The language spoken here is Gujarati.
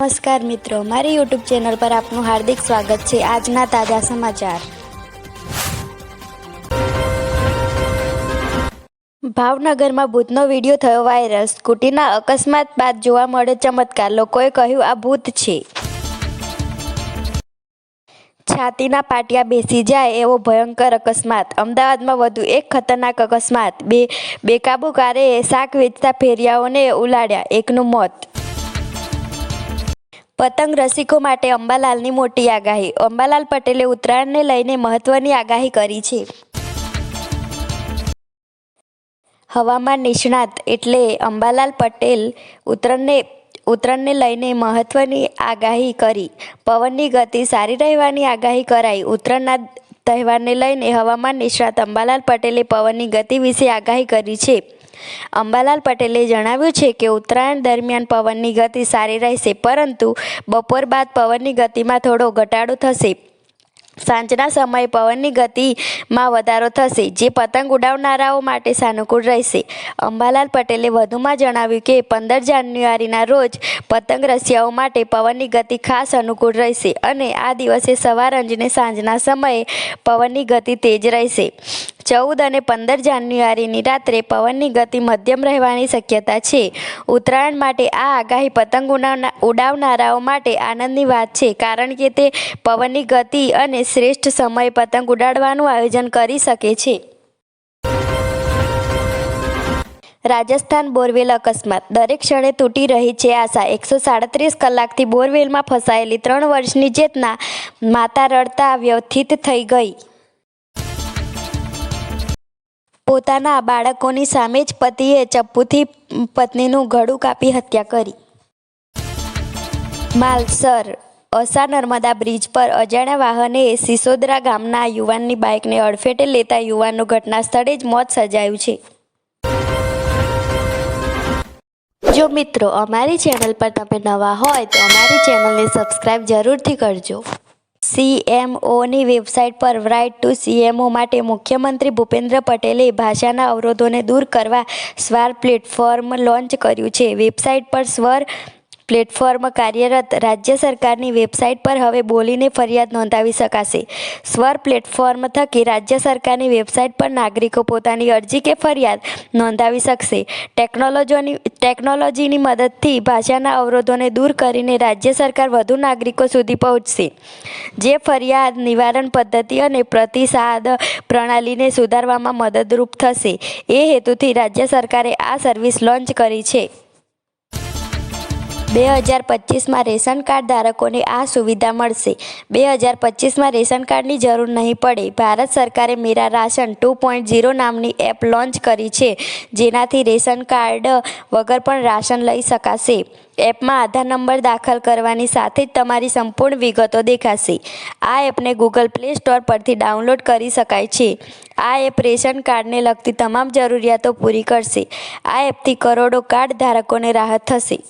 નમસ્કાર મિત્રો, મારી યુટ્યુબ ચેનલ પર આપનું હાર્દિક સ્વાગત છે. આજના તાજા સમાચાર. ભાવનગરમાં ભૂતનો વીડિયો થયો વાયરલ. સ્કૂટીના અકસ્માત બાદ જોવા મળે ચમત્કાર. લોકોએ કહ્યું, આ ભૂત છે. છાતીના પાટિયા બેસી જાય એવો ભયંકર અકસ્માત. અમદાવાદમાં વધુ એક ખતરનાક અકસ્માત. બે બેકાબુ કારે શાક વેચતા ફેરિયાઓને ઉલાડ્યા એકનું મોત પતંગ રસિકો માટે અંબાલાલની મોટી આગાહી. અંબાલાલ પટેલે ઉત્તરાયણને લઈને મહત્વની આગાહી કરી છે. હવામાન નિષ્ણાત એટલે અંબાલાલ પટેલ ઉત્તરાયણને ઉત્તરાયણને લઈને મહત્વની આગાહી કરી. પવનની ગતિ સારી રહેવાની આગાહી કરાઈ. ઉત્તરાયણના તહેવારને લઈને હવામાન નિષ્ણાત અંબાલાલ પટેલે પવનની ગતિ વિશે આગાહી કરી છે. અંબાલાલ પટેલે જણાવ્યું છે કે ઉત્તરાયણ દરમિયાન પવનની ગતિ સારી રહેશે, પરંતુ બપોર બાદ પવનની ગતિમાં થોડો ઘટાડો થશે. સાંજના સમયે પવનની ગતિમાં વધારો થશે, જે પતંગ ઉડાવનારાઓ માટે સાનુકૂળ રહેશે. અંબાલાલ પટેલે વધુમાં જણાવ્યું કે પંદર જાન્યુઆરીના રોજ પતંગ રસિયાઓ માટે પવનની ગતિ ખાસ અનુકૂળ રહેશે અને આ દિવસે સવાર અંજને સાંજના સમયે પવનની ગતિ તેજ રહેશે. ચૌદ અને પંદર જાન્યુઆરીની રાત્રે પવનની ગતિ મધ્યમ રહેવાની શક્યતા છે. ઉત્તરાયણ માટે આ આગાહી પતંગ ઉડાવના ઉડાવનારાઓ માટે આનંદની વાત છે, કારણ કે તે પવનની ગતિ અને શ્રેષ્ઠ સમયે પતંગ ઉડાડવાનું આયોજન કરી શકે છે. રાજસ્થાન બોરવેલ અકસ્માત. દરેક ક્ષણે તૂટી રહી છે આશા. એકસો સાડત્રીસ કલાકથી બોરવેલમાં ફસાયેલી ત્રણ વર્ષની ચેતના માતા રડતા વ્યથિત થઈ ગઈ. પોતાના બાળકોની સામે જ પતિએ ચપ્પુથી પત્નીનું ગળું કાપી હત્યા કરી. માલસર, અસા નર્મદા બ્રિજ પર અજાણ્યા વાહને સિસોદરા ગામના યુવાનની બાઇકને અડફેટે લેતા યુવાનનું ઘટના સ્થળે જ મોત સજાયું છે. જો મિત્રો અમારી ચેનલ પર તમે નવા હોય તો અમારી ચેનલને સબસ્ક્રાઇબ જરૂરથી કરજો. સીએમઓની વેબસાઇટ પર રાઇટ ટુ સીએમઓ માટે મુખ્યમંત્રી ભૂપેન્દ્ર પટેલે ભાષાના અવરોધોને દૂર કરવા સ્વાર પ્લેટફોર્મ લોન્ચ કર્યું છે. વેબસાઇટ પર સ્વર પ્લેટફોર્મ કાર્યરત રાજ્ય સરકારની વેબસાઇટ પર હવે બોલીને ફરિયાદ નોંધાવી શકાશે. સ્વર પ્લેટફોર્મ થકી રાજ્ય સરકારની વેબસાઇટ પર નાગરિકો પોતાની અરજી કે ફરિયાદ નોંધાવી શકશે. ટેકનોલોજીની ટેકનોલોજીની મદદથી ભાષાના અવરોધોને દૂર કરીને રાજ્ય સરકાર વધુ નાગરિકો સુધી પહોંચશે. જે ફરિયાદ નિવારણ પદ્ધતિ અને પ્રતિસાદ પ્રણાલીને સુધારવામાં મદદરૂપ થશે. એ હેતુથી રાજ્ય સરકારે આ સર્વિસ લોન્ચ કરી છે. બે હજાર પચીસમાં રેશન કાર્ડ ધારકોને આ સુવિધા મળશે. બે હજાર પચીસમાં રેશન કાર્ડની જરૂર નહીં પડે. ભારત સરકારે Mera ration two point zero નામની એપ લોન્ચ કરી છે, જેનાથી રેશન કાર્ડ વગર પણ રાશન લઈ શકાશે. એપમાં આધાર નંબર દાખલ કરવાની સાથે જ તમારી સંપૂર્ણ વિગતો દેખાશે. આ એપને ગૂગલ પ્લે સ્ટોર પરથી ડાઉનલોડ કરી શકાય છે. આ એપ રેશન કાર્ડને લગતી તમામ જરૂરિયાતો પૂરી કરશે. આ એપથી કરોડો કાર્ડ ધારકોને રાહત થશે.